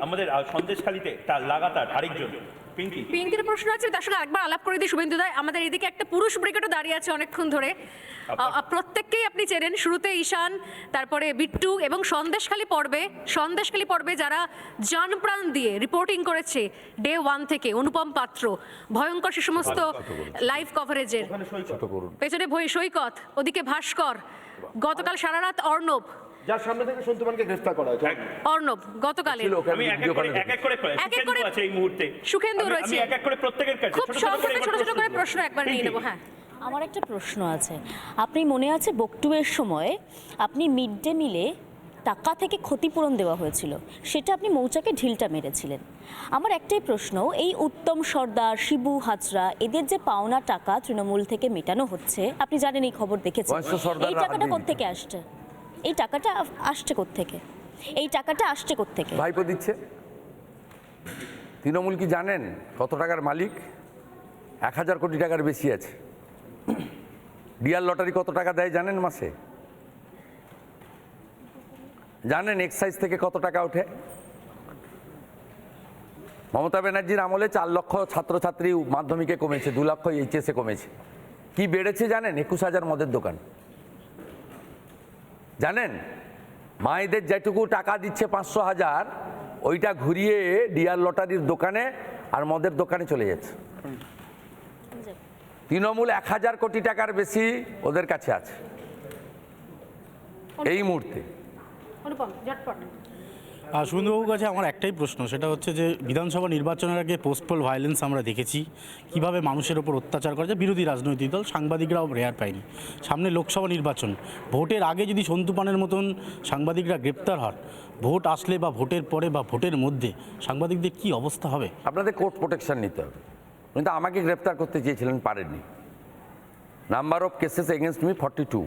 আমাদের সন্দেশখালিতে তার লাগাতার আরেকজন পিঙ্কি? পিঙ্কির প্রশ্ন আছে তার সঙ্গে একবার আলাপ করে দিই শুভেন্দু দায় আমাদের এদিকে একটা পুরুষ ব্রিগেডও দাঁড়িয়ে আছে অনেকক্ষণ ধরে। আ- আ- প্রত্যেককেই আপনি চেনেন শুরুতে ঈশান তারপরে বিট্টু এবং সন্দেশখালী পর্বে সন্দেশখালী পর্বে যারা জান প্রাণ দিয়ে রিপোর্টিং করেছে ডে ওয়ান থেকে অনুপম পাত্র ভয়ঙ্কর সে সমস্ত লাইভ কভারেজের পেছনে সৈকত ওদিকে ভাস্কর গতকাল সারা রাত অর্ণব যার সামনে থেকে সন্তুমানকে গ্রেফতার করা হয়েছে। অর্ণব গতকালের আমি এক এক করে এক এক করে এক এক করে- আছে এই মুহূর্তে। সুখেন্দু রয়েছে। আমি এক এক করে প্রত্যেকের কাছে খুব ছোট ছোট সংক্ষেপে ছোট ছোট করে প্রশ্ন একবার নিয়ে। নেব হ্যাঁ। আমার একটা প্রশ্ন আছে। আপনি মনে আছে বকটুয়ের সময় আপনি মিড ডে মিলে টাকা থেকে ক্ষতিপূরণ দেওয়া হয়েছিল সেটা আপনি মৌচাকে ঢিলটা মেরেছিলেন। আমার একটাই প্রশ্ন এই উত্তম সর্দার শিবু হাজরা এদের যে পাওনা টাকা তৃণমূল থেকে মেটানো হচ্ছে আপনি জানেন এই খবর দেখেছেন। এই টাকাটা কোত্থেকে আসছে? এই টাকাটা আস- আসছে কোত্থেকে? এই টাকাটা আসছে কোত্থেকে? ভাইপো দিচ্ছে। তৃণমূল কি জানেন কত টাকার মালিক? এক হাজার কোটি টাকার বেশি আছে। ডিয়ার লটারি কত টাকা দেয় জানেন মাসে? জানেন এক্সাইজ থেকে কত টাকা ওঠে? মমতা ব্যানার্জির আমলে চার লক্ষ ছাত্রছাত্রী মাধ্যমিকে কমেছে, দু লক্ষ এইচএসে কমেছে। কি বেড়েছে জানেন? একুশ হাজার মদের দোকান। জানেন মায়েদের যেটুকু টাকা দিচ্ছে পাঁচশো হাজার ওইটা ঘুরিয়ে ডিয়ার লটারির দোকানে আর মদের দোকানে চলে যাচ্ছে। তৃণমূল এক হাজার কোটি টাকার বেশি ওদের কাছে আছে। এই মুহূর্তে। শুভেন্দুবাবুর কাছে আমার একটাই প্রশ্ন, সেটা হচ্ছে যে বিধানসভা নির্বাচনের আগে পোস্টপোল ভায়োলেন্স আমরা দেখেছি, কীভাবে মানুষের ওপর অত্যাচার করেছে বিরোধী রাজনৈতিক দল, সাংবাদিকরাও রেয়ার পায়নি। সামনে লোকসভা নির্বাচন, ভোটের আগে যদি সন্তু পানের মতন সাংবাদিকরা গ্রেপ্তার হন, ভোট আসলে বা ভোটের পরে বা ভোটের মধ্যে সাংবাদিকদের কি অবস্থা হবে? আপনাদের কোর্ট প্রোটেকশন নিতে হবে। কিন্তু আমাকে গ্রেপ্তার করতে চেয়েছিলেন, পারেননি। Number of cases against me forty two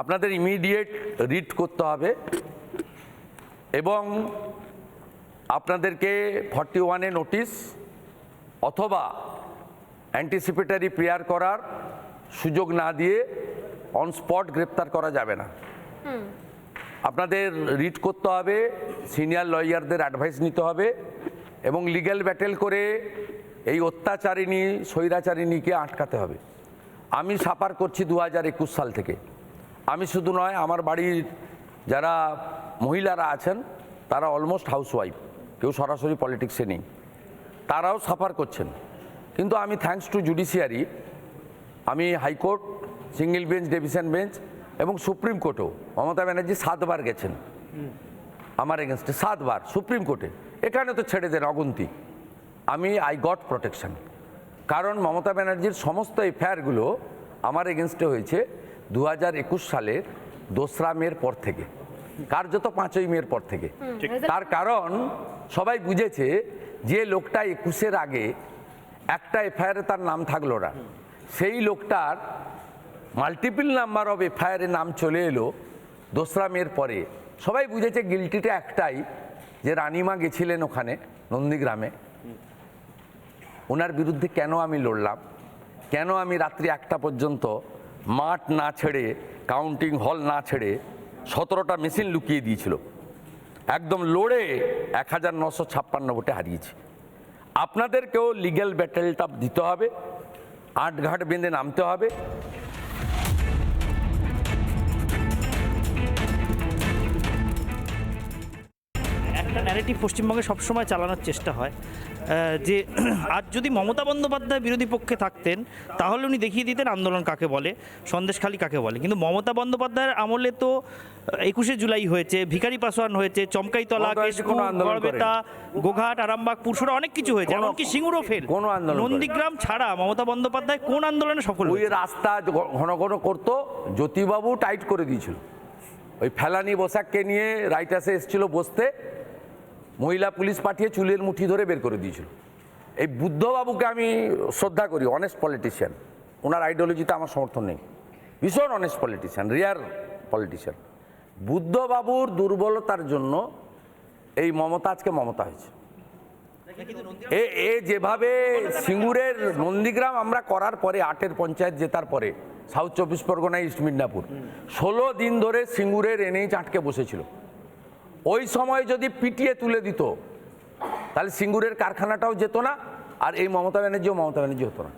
আপনাদের ইমিডিয়েট রিড করতে হবে। এবং আপনাদেরকে ফর্টি ওয়ানে নোটিশ অথবা অ্যান্টিসিপেটারি প্রেয়ার করার সুযোগ না দিয়ে অন স্পট গ্রেপ্তার করা যাবে না। আপনাদের রিড করতে হবে সিনিয়র লয়ারদের অ্যাডভাইস নিতে হবে এবং লিগ্যাল ব্যাটেল করে এই অত্যাচারিণী স্বৈরাচারিণীকে আটকাতে হবে। আমি সাফার করছি দু হাজার একুশ সাল থেকে। আমি শুধু নয় আমার বাড়ির যারা মহিলারা আছেন, তারা অলমোস্ট হাউসওয়াইফ কেউ সরাসরি পলিটিক্সে নেই। তারাও সাফার করছেন। কিন্তু আমি থ্যাঙ্কস টু জুডিশিয়ারি আমি high court single bench division bench এবং সুপ্রিম কোর্টও, মমতা ব্যানার্জি সাতবার গেছেন। আমার এগেনস্টে সাতবার, সুপ্রিম কোর্টে। এখানে তো ছেড়ে দেন অগুন্তি। আমি আই গট প্রোটেকশন কারণ মমতা ব্যানার্জির সমস্ত এফআইআরগুলো আমার এগেনস্টে হয়েছে দু হাজার একুশ সালের দোসরা মের পর থেকে। কার্যত পাঁচই মের পর থেকে। তার কারণ সবাই বুঝেছে যে লোকটা একুশের আগে একটা এফআইআরে তার নাম থাকল না। সেই লোকটার মাল্টিপল নাম্বার অফ এফআইআরে নাম চলে এলো দোসরা মেয়ের পরে। সবাই বুঝেছে গিলটিটা একটাই যে রানিমা গেছিলেন ওখানে নন্দীগ্রামে। ওনার বিরুদ্ধে কেন আমি লড়লাম? কেন আমি রাত্রি একটা পর্যন্ত মাঠ না ছেড়ে কাউন্টিং হল না ছেড়ে সতেরোটা মেশিন লুকিয়ে দিয়েছিল। একদম লড়ে এক হাজার নশো ছাপ্পান্ন ভোটে হারিয়েছি। আপনাদেরকেও লিগ্যাল ব্যাটেলটা দিতে হবে, আটঘাট বেঁধে নামতে হবে। একটা ন্যারেটিভ পশ্চিমবঙ্গে সবসময় চালানোর চেষ্টা হয় যে আজ যদি মমতা বন্দ্যোপাধ্যায় বিরোধী পক্ষে থাকতেন তাহলে উনি দেখিয়ে দিতেন আন্দোলন কাকে বলে সন্দেশখালী কাকে বলে। কিন্তু মমতা বন্দ্যোপাধ্যায়ের আমলে তো একুশে জুলাই হয়েছে ভিখারি পাসওয়ান হয়েছে চমকাইতলা। গড়বেতা গোঘাট আরামবাগ পুরসুরা অনেক কিছু হয়েছে। এমনকি সিঙ্গুরও ফেল কোনো আন্দোলন নন্দীগ্রাম ছাড়া মমতা বন্দ্যোপাধ্যায় কোন আন্দোলনে সফল ওই রাস্তা ঘন ঘন করতো জ্যোতিবাবু টাইট করে দিয়েছিল। ওই ফেলানি বসাককে নিয়ে রাইটাসে এসেছিল বসতে মহিলা পুলিশ পাঠিয়ে চুলের মুঠি ধরে বের করে দিয়েছিল। এই বুদ্ধবাবুকে আমি শ্রদ্ধা করি অনেস্ট পলিটিশিয়ান ওনার আইডিওলজিতে আমার সমর্থন নেই। ভীষণ অনেস্ট পলিটিশিয়ান রিয়ার পলিটিশিয়ান বুদ্ধবাবুর দুর্বলতার জন্য এই মমতা আজকে মমতা হয়েছে। এ এ যেভাবে সিঙ্গুরের নন্দীগ্রাম আমরা করার পরে, আটের পঞ্চায়েত জেতার পরে, সাউথ চব্বিশ পরগনা, ইস্ট মিদনাপুর, ষোলো দিন ধরে সিঙ্গুরের এনএইচ আটকে বসেছিল। ওই সময় যদি পিটিয়ে তুলে দিত, তাহলে সিঙ্গুরের কারখানাটাও যেত না, আর এই মমতা ব্যানার্জিও মমতা ব্যানার্জি হতো না।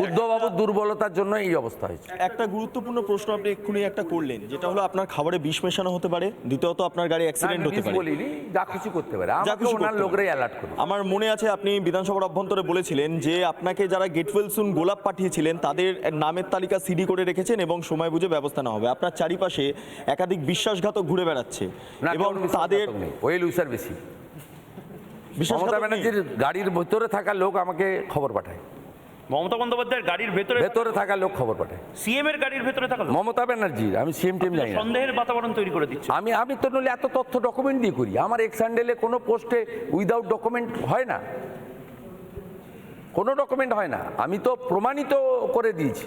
বুদ্ধবাবুর দুর্বলতার জন্য এই অবস্থা হয়েছে। একটা গুরুত্বপূর্ণ প্রশ্ন আপনি এক্ষুনি একটা করলেন যেটা হলো আপনার খাবারে বিষ মেশানো হতে পারে দ্বিতীয়ত আপনার গাড়ি অ্যাক্সিডেন্ট হতে পারে। বলিনি যা কিছু করতে পারে। যা কিছু ওনার লোকরাই অ্যালার্ট করে আমার মনে আছে আপনি বিধানসভার অভ্যন্তরে বলেছিলেন যে আপনাকে যারা গেটওয়েল সুন গোলাপ পাঠিয়েছিলেন তাদের নামের তালিকা সিডি করে রেখেছেন এবং সময় বুঝে ব্যবস্থা নেওয়া হবে। আপনার চারিপাশে একাধিক বিশ্বাসঘাতক ঘুরে বেড়াচ্ছে এবং তাদের তাদের ওই বেশি। মমতা ব্যানার্জির গাড়ির ভেতরে থাকা লোক আমাকে খবর পাঠায়। মমতা বন্দ্যোপাধ্যায়ের গাড়ির ভেতরে ভেতরে থাকা লোক খবর পাঠায় সিএম এর গাড়ির ভেতরে থাকা মমতা ব্যানার্জি আমি সিএম টিম জানি সন্দেহের বাতাবরণ তৈরি করে দিচ্ছে আমি আমি তো নলে এত তথ্য ডকুমেন্ট দিয়ে করি। আমার এক্স হ্যান্ডেলে কোনো পোস্টে উইদাউট ডকুমেন্ট হয় না। কোনো ডকুমেন্ট হয় না। আমি তো প্রমাণিত করে দিয়েছি।